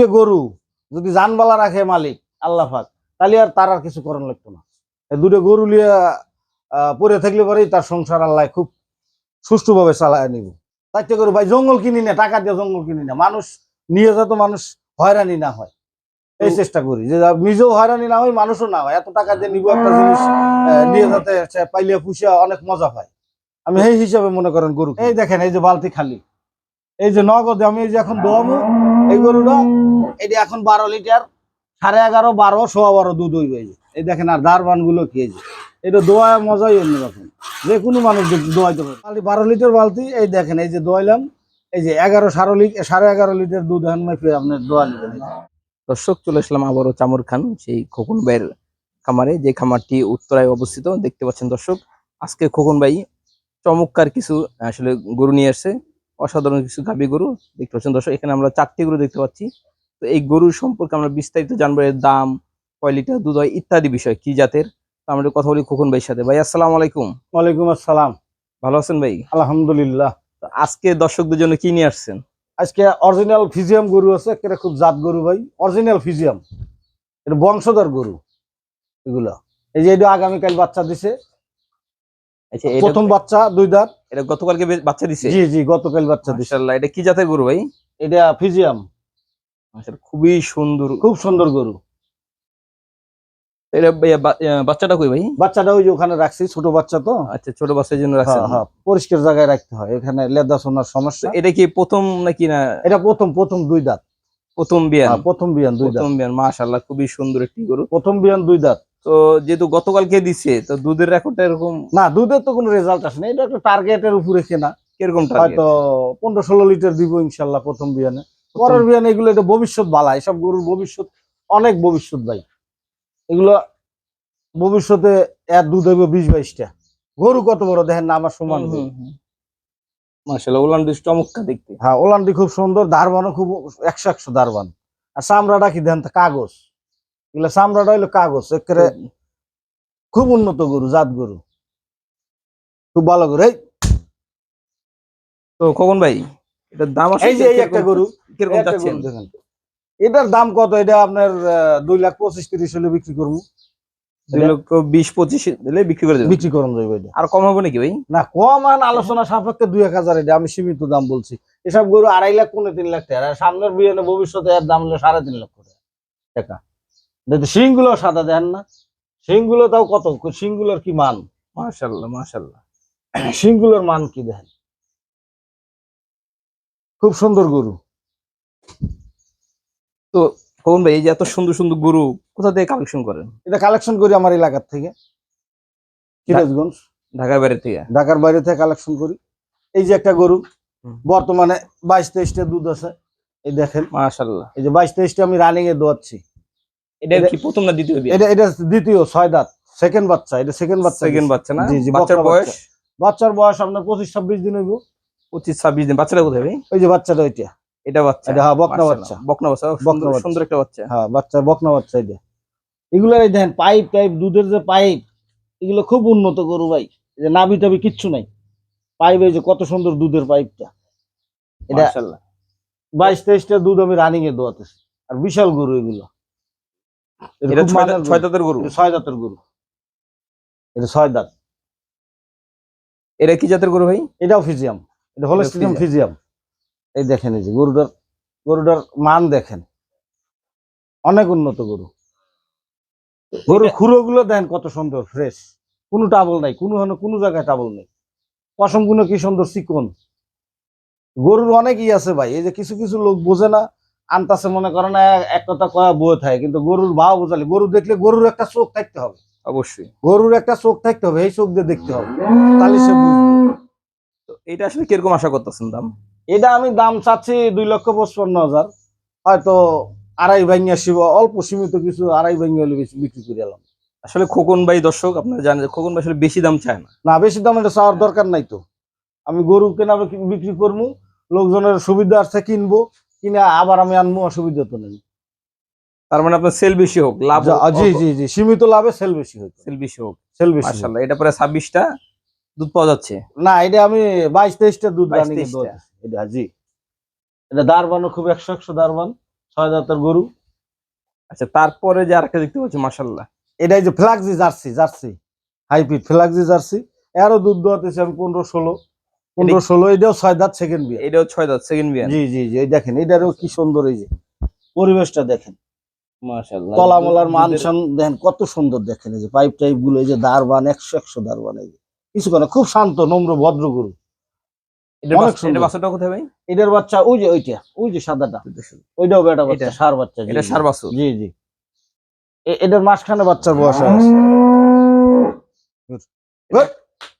দুইটা গরু যদি জানবালা রাখে মালিক আল্লাহ পাক তাহলে আর তার আর কিছু করার লাগতো না। এই দুটো গরু লিয়ে পরে থাকলে পরেই তার সংসার আল্লাহ খুব সুষ্ঠুভাবে চালায় নিব। চারটে গরু ভাই জঙ্গল কিনি না টাকা দিয়ে জঙ্গল কিনি না। মানুষ নিয়ে যাতে মানুষ হয়রানি না হয়। এই চেষ্টা করি যে নিজেও হয়রানি না হয় মানুষও না হয়। এত টাকা দিয়ে নিব একটা জিনিস নিয়ে যাতে পাইলে পুষে অনেক মজা পায় আমি এই হিসাবে মনে করেন গরু এই দেখেন এই যে বালতি খালি। এই যে নগদে আমি এই যে এখন দোয়ামু এই গরুটা, এটি এখন বারো লিটার, সাড়ে এগারো, বারো, সোয়া বারো দুধ এই যে। এই দেখেন আর দারবানগুলো খেয়েছে এটা দোয়া মজাই অন্যরকম। যে কোনো মানুষ দোয়াইতে পারে। বারো লিটার বালতি, এই দেখেন, এই যে দোয়াইলাম, এই যে এগারো সাড়ে লিটার সাড়ে এগারো লিটার দুধ এখন মেপে আপনার দোয়া নেবেন। দর্শক, চলে আসলাম আবারও চামর খান, সেই খোকন ভাইয়ের খামারে, যে খামারটি উত্তরায় অবস্থিত, দেখতে পাচ্ছেন দর্শক, আজকে খোকন ভাই চমৎকার কিছু আসলে গরু নিয়ে আসছে। অসাধারণ কিছু গাভী গরু দেখতে পাচ্ছেন দর্শক এখানে আমরা চারটি গরু দেখতে পাচ্ছি। তো এই গরুর সম্পর্কে আমরা বিস্তারিত জানব এর দাম কয় লিটার দুধ হয় ইত্যাদি বিষয় কি জাতের? আমরা কথা বলি খোকন ভাইয়ের সাথে। ভাই আসসালাম আলাইকুম। ওয়ালাইকুম আসসালাম। ভালো আছেন ভাই? আলহামদুলিল্লাহ। আজকে দর্শকদের জন্য কি নিয়ে আসছেন? আজকে অরিজিনাল ফিজিয়াম গরু আছে একটা খুব জাত গরু ভাই। অরিজিনাল ফিজিয়াম এটা বংশধর গরু এগুলো। এই যে এটা আগামীকাল বাচ্চা দিছে। আচ্ছা প্রথম বাচ্চা দুই দাঁত। এটা গতকালকে বাচ্চা দিছে? জি জি গতকাল বাচ্চা দিছে। মাশাআল্লাহ এটা কি জাতের গরু ভাই? এটা ফিজিয়াম। মাশাআল্লাহ, খুবই সুন্দর। খুব সুন্দর গরু। এটা বাচ্চাটা কই ভাই? বাচ্চাটা ওই যে ওখানে রাখছি ছোট বাচ্চা তো। আচ্ছা ছোট বাচ্চার জন্য রাখছেন। হ্যাঁ, হ্যাঁ, পরিষ্কার জায়গায় রাখতে হয়। এখানে লেদা সোনার সমস্যা। এটা কি প্রথম নাকি না? এটা প্রথম প্রথম দুই দাঁত। প্রথম বিয়ান। হ্যাঁ, প্রথম বিয়ান দুই দাঁত। প্রথম বিয়ান মাশাআল্লাহ খুবই সুন্দর একটি গরু। প্রথম বিয়ান দুই দাঁত। তো যেহেতু গতকালকে দিছে তো দুধের রেকর্ডটা এরকম না দুধের তো কোনো রেজাল্ট আসে না এটা একটা টার্গেটের উপরে কেনা। কীরকম হয়তো পনেরো ষোলো লিটার দিব ইনশাল্লাহ প্রথম বিয়ানে। পরের বিয়ানে এগুলো এটা ভবিষ্যৎ বালা। এসব গরুর ভবিষ্যৎ অনেক ভবিষ্যৎ ভাই। এগুলো ভবিষ্যতে এর দুধ হইব বিশ বাইশটা। গরু কত বড়? দেখেন না আমার সমান উলান বেশ চমৎকার দেখতে। হ্যাঁ ওলান্ডি খুব সুন্দর। দারবানও খুব একশো একশো দারবান। আর চামড়াটা কি দেন কাগজ। এগুলো চামড়াটা হইল কাগজ একেবারে খুব উন্নত গরু জাত গরু। খুব ভালো গরু এই। তো ভাই এটার দাম আছে এই যে এই একটা গরু কীরকম গরু দেখেন। এটার দাম কত? এটা আপনার দুই লাখ পঁচিশ তিরিশ হলে বিক্রি করব। দুই লক্ষ বিশ পঁচিশ দিলে বিক্রি করে বিক্রি করুন এটা। আর কম হবে নাকি ভাই? না কম আন আলোচনা সাপেক্ষে দুই এক হাজার এটা আমি সীমিত দাম বলছি। এসব গরু আড়াই লাখ পৌনে তিন লাখ টাকা। আর সামনের বিয়ে ভবিষ্যতে এর দাম হলো সাড়ে তিন লক্ষ টাকা। শিংগুলো সাদা দেন না। শিংগুলো তাও কত? শিংগুলোর কি মান? মাশাআল্লাহ মাশাআল্লাহ। শিংগুলোর মান কি দেখেন খুব সুন্দর গরু। তো কখন ভাই এই যে এত সুন্দর সুন্দর গরু কোথা থেকে কালেকশন করেন? এটা কালেকশন করি আমার এলাকার থেকে। সিরাজগঞ্জ। ঢাকার বাইরে থেকে? ঢাকার বাইরে থেকে কালেকশন করি। এই যে একটা গরু বর্তমানে বাইশ তেইশটা দুধ আছে। এই দেখেন। মাশাআল্লাহ। এই যে বাইশ তেইশটা আমি রানিং এ দোয়াচ্ছি। এটা কি প্রথম না দ্বিতীয় এটা এটা দ্বিতীয় ছয় দাঁত। সেকেন্ড বাচ্চা এটা সেকেন্ড বাচ্চা। সেকেন্ড বাচ্চা না? বাচ্চার বয়স? বাচ্চার বয়স আপনার পঁচিশ ছাব্বিশ দিন হইব। পঁচিশ ছাব্বিশ দিন। বাচ্চাটা কোথায় ভাই? ওই যে বাচ্চাটা ওইটা। এটা বাচ্চা। এটা হ্যাঁ বকনা বাচ্চা। বকনা বাচ্চা। বকনা সুন্দর- একটা বাচ্চা। হ্যাঁ বাচ্চা বকনা বাচ্চা এটা। এগুলার এই দেখেন পাইপ টাইপ দুধের যে পাইপ এগুলো খুব উন্নত গরু ভাই। যে নাভি টাভি কিচ্ছু নাই। পাইপ এই যে কত সুন্দর দুধের পাইপটা। এটা মাশাআল্লাহ। বাইশ তেইশটা দুধ আমি রানিং এ দোয়াতেছি। আর বিশাল গরু এগুলো। এটা এটা ছয় মানের দাঁত- গরু। ছয় দাঁতের গরু? ছয় দাঁতের গরু। এটা ছয় দাঁত। এটা কি জাতের গরু ভাই? এটাও ফিজিয়াম। এটা হলস্টিনিয়াম ফিজিয়াম। এই দেখেন এই যে গরুটার গরুটার মান দেখেন। অনেক উন্নত গরু। গরুর এটা- খুঁড়ো গুলো দেখেন কত সুন্দর ফ্রেশ কোনো টাবল নাই কোনো কোনো জায়গায় টাবল নেই। পশমগুলো কি সুন্দর চিকন। গরুর অনেকই আছে ভাই। এই যে কিছু কিছু লোক বোঝে না আনতাছে মনে করে না এক- কথা কয়া বয়ে থাকে। কিন্তু গরুর ভাও বোঝালে গরু দেখলে গরুর একটা চোখ থাকতে হবে। অবশ্যই। গরুর একটা চোখ থাকতে হবে এই চোখ দিয়ে দেখতে হবে। তাহলে সে তো এটা আসলে কীরকম আশা করতেছেন দাম? এটা আমি দাম চাচ্ছি দুই লক্ষ পঁচপান্ন হাজার। হয়তো আড়াই ভাঙিয়া শিব অল্প সীমিত কিছু আড়াই ভাঙিয়া হলে বেশি বিক্রি করে এলাম। আসলে খোকন ভাই দর্শক আপনারা জানেন যে খোকন ভাই আসলে বেশি দাম চায় না। না বেশি দাম এটা চাওয়ার দরকার নাই তো। আমি গরু কেনা বিক্রি- বিক্রি করব লোকজনের সুবিধা আছে কিনবো। কিনে আবার আমি আনব অসুবিধা তো নেই। তার মানে আপনার সেল বেশি হোক লাভ জি জি জি সীমিত লাভে সেল বেশি হোক সেল বেশি হোক। সেল বেশি মাশাআল্লাহ এটা পরে ছাব্বিশটা দুধ পাওয়া যাচ্ছে। না এটা আমি বাইশ তেইশটা দুধ 22 রানিং 23 টা। এটা জি। এটা দারবানও খুব একশো একশো দারবান ছয় দাঁতের গরু। আচ্ছা তারপরে যে আরেকটা দেখতে পাচ্ছি মাশাল্লাহ এটাই যে ফ্লাক্সি জার্সি জার্সি। হাইপিট ফ্লাক্সি জার্সি। এরও দুধ দোয়াতেছি আমি পনেরো ষোলো। পনেরো ষোলো এটাও ছয় দাঁত সেকেন্ড বিয়ে। এটাও দাঁত সেকেন্ড জি জি জি এই দেখেন এটারও কি সুন্দর এই যে পরিবেশটা দেখেন। তলামলার দেখেন কত সুন্দর দেখেন এই যে পাইপ টাইপগুলো এই যে দারবান দারবান এই যে। কিছু করে খুব শান্ত নম্র ভদ্র গরু। এটার বাচ্চা- বাচ্চাটা কোথায় ভাই? এটার বাচ্চা ওই যে ওইটা ওই যে সাদাটা। ওইটাও বেটা বাচ্চা সার বাচ্চা এটা সার বাছুর। জি জি। এ- এটার মাসখানে বাচ্চার বয়স হয়ে।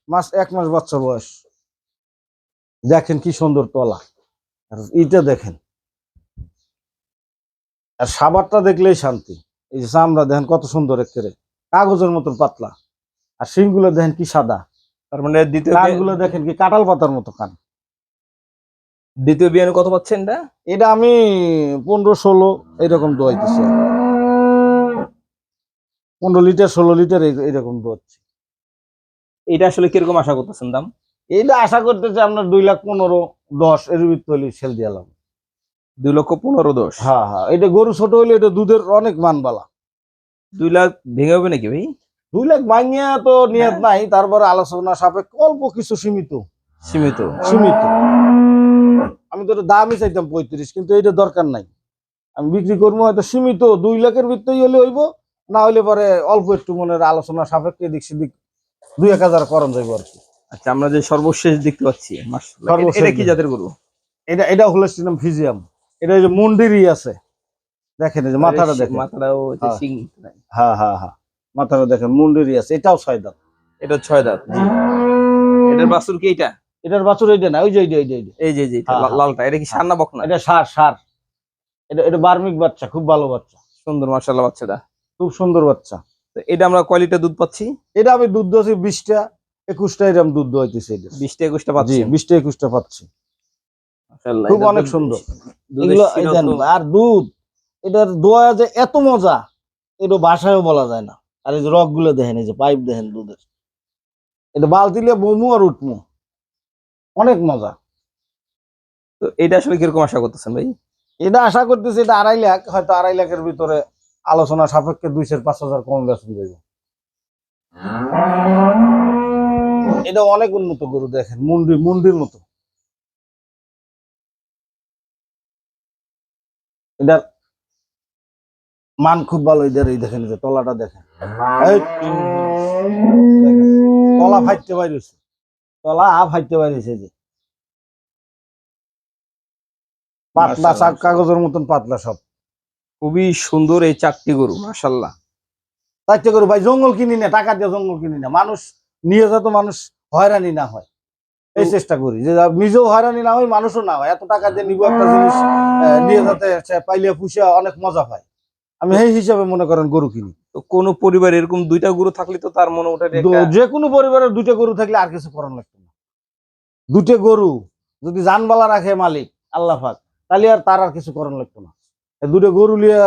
মাস এক মাস বাচ্চার বয়স। দেখেন কি সুন্দর তলা। আর ইটা দেখেন। আর সাবারটা দেখলেই শান্তি। এই যে চামড়া দেখেন কত সুন্দর একেবারে। কাগজের মতন পাতলা। আর শিংগুলো দেখেন কি সাদা। তার মানে দ্বিতীয় কানগুলো দেখেন কি কাঁঠাল পাতার মতো কান। দ্বিতীয় বিয়ানে কত পাচ্ছেন এটা? এটা আমি পনেরো ষোলো এরকম দোয়াইতেছি পনেরো লিটার ষোলো লিটার এই- এরকম দোয়াচ্ছি। এটা আসলে কীরকম আশা করতেছেন দাম? এইটা আশা করতেছে আপনার দুই লাখ পনেরো দশ এর ভিতরে হলে সেল দিয়ালাম দুই লক্ষ পনেরো দশ? হ্যাঁ হ্যাঁ এটা গরু ছোট হলে এটা দুধের অনেক মানবালা। দুই লাখ ভেঙে হবে নাকি ভাই? দুই লাখ ভাঙিয়া তো নিয়ত নাই তারপরে আলোচনা সাপেক্ষে অল্প কিছু সীমিত। সীমিত? সীমিত। আমি তো দামই চাইতাম পঁয়ত্রিশ কিন্তু এটা দরকার নাই। আমি বিক্রি করব হয়তো সীমিত দুই লাখের ভিতরেই হলে হইব না হইলে পরে অল্প একটু মনের আলোচনা সাপেক্ষে এদিক সেদিক দুই এক হাজার করণ যাইব আর কি। আচ্ছা আমরা যে সর্বশেষ দেখতে পাচ্ছি এটা- কি জাতের গরু? এটা এটা হলেস্টিনাম ফিজিয়াম। এটা এই যে মন্দিরই আছে। দেখেন এই যে মাথাটা দেখেন। মাথাটাও যে হ্যাঁ। হ্যাঁ হ্যাঁ হ্যাঁ। মাথাটা দেখেন মুন্ডিরই আছে। এটাও ছয় দাঁত। এটা ছয় দাঁত এটার বাছুর কি এটা? এটার বাছুর এইটা না ওই যে এই যে যে লা- হ্যাঁ। লালটা। এটা কি সার না বকনা? এটা সার সার। এটা এটা বার্মিক বাচ্চা খুব ভালো বাচ্চা। সুন্দর মাশাআল্লাহ বাচ্চাটা। খুব সুন্দর বাচ্চা। এটা আমরা কয় লিটার দুধ পাচ্ছি? এটা আমি দুধ দোয়াছি বিশটা। একুশটা এরকম দুধ দোয়াইতেছি এটা বিশটা একুশটা পাচ্ছি। বিশটা একুশটা পাচ্ছি। খুব অনেক সুন্দর। আর দুধ এটার দোয়া যে এত মজা এটা বাসায়ও বলা যায় না। আর এই যে রকগুলো দেখেন এই যে পাইপ দেখেন দুধের। এটা বালতিলে বমু আর উঠমু অনেক মজা। তো এটা আসলে কীরকম আশা করতেছেন ভাই? এটা আশা করতেছি এটা আড়াই লাখ হয়তো আড়াই লাখের ভিতরে আলোচনা সাপেক্ষে দুই চার পাঁচ হাজার কম বেতন দেবে। এটা অনেক উন্নত গরু দেখেন মুন্ডি মুন্ডির মতো। এটার মান খুব ভালো এদের এই দেখেন যে তলাটা দেখেন। তলা ফাইতে বাইরেছে তলা ফাইতে বাইরেছে যে। পাতলা চাক কাগজের মতন পাতলা সব। খুবই সুন্দর এই চারটি গরু মাশাআল্লাহ। তাইতে গরু ভাই জঙ্গল কিনি না টাকা দিয়ে জঙ্গল কিনি না। মানুষ নিয়ে যাতে মানুষ হয়রানি না হয়। এই চেষ্টা করি যে নিজেও হয়রানি না হয় মানুষও না হয়। এত টাকা দিয়ে নিব একটা জিনিস নিয়ে যাতে পাইলে পুষে অনেক মজা পায় আমি এই হিসাবে মনে করেন গরু কিনি। কোন পরিবার এরকম দুইটা গরু থাকলে তো তার মনে ওটা যে কোনো পরিবারের দুটো গরু থাকলে আর কিছু করার লাগতো না। দুটো গরু যদি জানবালা রাখে মালিক আল্লাহ পাক তাহলে আর তার আর কিছু করার লাগতো না। দুটো গরু নিয়ে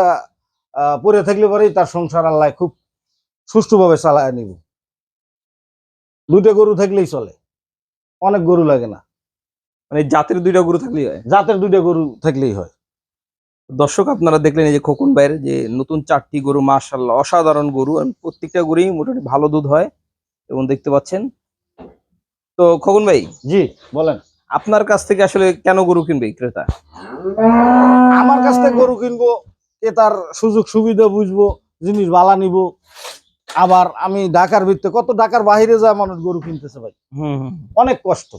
পরে থাকলে পরেই তার সংসার আল্লাহ খুব সুষ্ঠুভাবে চালায় নিব। দুটো গরু থাকলেই চলে। অনেক গরু লাগে না। মানে জাতের দুইটা গরু থাকলেই হয়? জাতের দুইটা গরু থাকলেই হয়। দর্শক আপনারা দেখলেন এই যে খোকন ভাইয়ের যে নতুন চারটি গরু মাশাল্লাহ অসাধারণ গরু। প্রত্যেকটা গরুই মোটামুটি ভালো দুধ হয় এবং দেখতে পাচ্ছেন। তো খোকন ভাই জি বলেন। আপনার কাছ থেকে আসলে কেন গরু কিনবে ক্রেতা? আমার কাছ থেকে গরু কিনবো কে তার সুযোগ সুবিধা বুঝব জিনিস বালা নিব। আবার আমি ঢাকার ভিতরে কত ঢাকার বাহিরে যায় মানুষ গরু কিনতেছে ভাই? অনেক কষ্ট।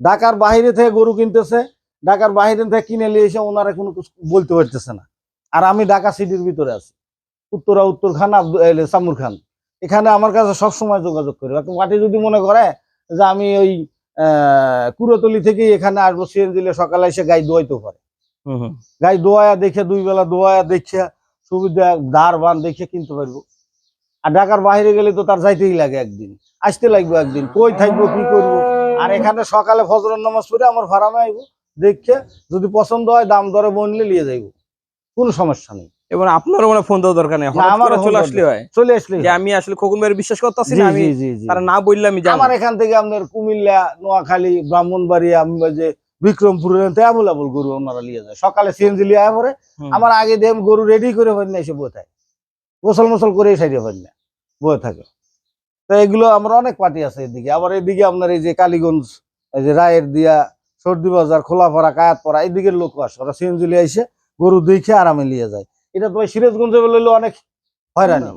ঢাকার বাহিরে থেকে গরু কিনতেছে ঢাকার বাহিরে থেকে কিনে নিয়ে এসে ওনারা কোনো কিছু বলতে পারতেছে না। আর আমি ঢাকা সিটির ভিতরে আছি উত্তরা উত্তর খান সামুর খান এখানে আমার কাছে সব সময় যোগাযোগ করি। পার্টি যদি মনে করে যে আমি ওই আহ, কুড়োতলি থেকে এখানে আসব সিএন দিলে সকালে এসে গাই দোয়াইতে পারে। গাই দোয়া দেখে দুই বেলা দোয়া দেখে সুবিধা দার বান দেখে কিনতে পারব। আর ঢাকার বাইরে গেলে তো তার যাইতেই লাগে একদিন। আসতে লাগবে একদিন। কই থাকব কি করব? আর এখানে সকালে ফজরের নামাজ পড়ে আমার ফার্মে আইবো দেখে যদি পছন্দ হয় দাম দরে বনলে নিয়ে যাইবো। কোনো সমস্যা নেই। এবং আপনারও মানে ফোন দরকার নেই। ফোন চলে আসলে হয় চলে আসলে আমি আসলে খোকন ভাইয়ের বিশ্বাস করতেছি না আমি তারা না বললে আমি জানি আমার এখান থেকে আপনার কুমিল্লা নোয়াখালী ব্রাহ্মণবাড়িয়া আমি যে বিক্রমপুরের অ্যাভেলেবল গরু ওনারা নিয়ে যায়। সকালে সিএনজি আয় পরে। আমার আগে দিয়ে গরু রেডি করে এসে বয়ে থাকে গোসল মোসল করে সাইডে হয় না বয়ে থাকে। তো এগুলো আমরা অনেক পার্টি আছে এদিকে। আবার এদিকে আপনার এই যে কালীগঞ্জ এই যে রায়ের দিয়া সর্দি বাজার খোলাপাড়া কায়াতপাড়া এই দিকের লোক আসে। ওরা সিএনজি লিয়ে এসে গরু দেখে আরামে নিয়ে যায়। এটা তো ভাই সিরাজগঞ্জে লইলে অনেক হয়রানি।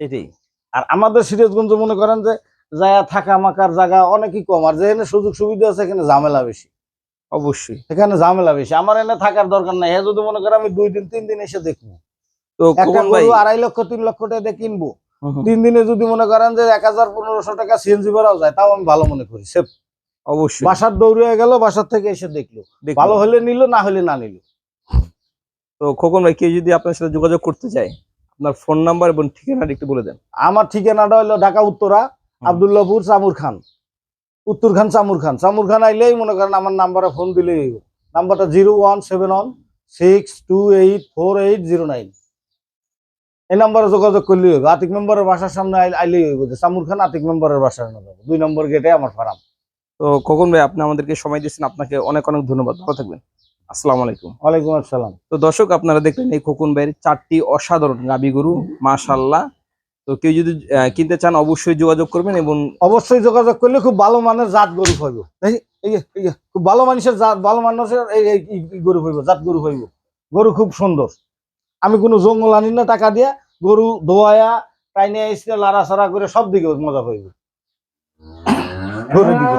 সেটাই। আর আমাদের সিরাজগঞ্জ মনে করেন যে জায়গা থাকা মাকার জায়গা অনেকই কম। আর যেখানে সুযোগ সুবিধা আছে এখানে ঝামেলা বেশি। অবশ্যই। এখানে ঝামেলা বেশি। আমার এনে থাকার দরকার নাই। হ্যাঁ যদি মনে করেন আমি দুই দিন তিন দিন এসে দেখব। তো আড়াই লক্ষ তিন লক্ষ টাকা দিয়ে কিনবো। তিন দিনে যদি মনে করেন যে এক হাজার পনেরোশো টাকা সিএনজি ভাড়াও যায় তাও আমি ভালো মনে করি সে অবশ্যই। বাসার দৌড়ে গেল বাসার থেকে এসে দেখল। ভালো হলে নিল না হলে না নিল। তো খোকন ভাই কেউ যদি আপনার সাথে যোগাযোগ করতে চায় আপনার ফোন নাম্বার এবং ঠিকানাটা একটু বলে দেন। আমার ঠিকানাটা হলো ঢাকা উত্তরা আবদুল্লাপুর চামুর খান। উত্তর খান চামুর খান। চামুর খান আইলেই মনে করেন আমার নাম্বারে ফোন দিলেই নাম্বারটা zero one seven one six two eight four eight zero nine. এই নাম্বারে যোগাযোগ করলেই হইব। আতিক মেম্বারের বাসার সামনে আইলেই হইব যে চামুর খান আতিক মেম্বারের বাসার নামে দুই নম্বর গেটে আমার ফার্ম। তো খোকন ভাই আপনি আমাদেরকে সময় দিয়েছেন। আপনাকে অনেক অনেক ধন্যবাদ। ভালো থাকবেন। আসসালামু আলাইকুম। ওয়ালাইকুম আসসালাম। তো দর্শক আপনারা দেখলেন এই খোকন ভাইয়ের চারটি অসাধারণ গাবি গরু মাশাল্লাহ তো কেউ যদি কিনতে চান অবশ্যই যোগাযোগ করবেন এবং অবশ্যই যোগাযোগ করলে খুব ভালো মানের জাত গরু হইব খুব ভালো মানুষের জাত ভালো মানুষের এই গরু হইব জাত গরু হইব গরু খুব সুন্দর। আমি কোনো জঙ্গল আনি না টাকা দিয়া গরু ধোয়া টাইনে এসে সারা করে সব দিকে মজা পাইব। গরু দিকে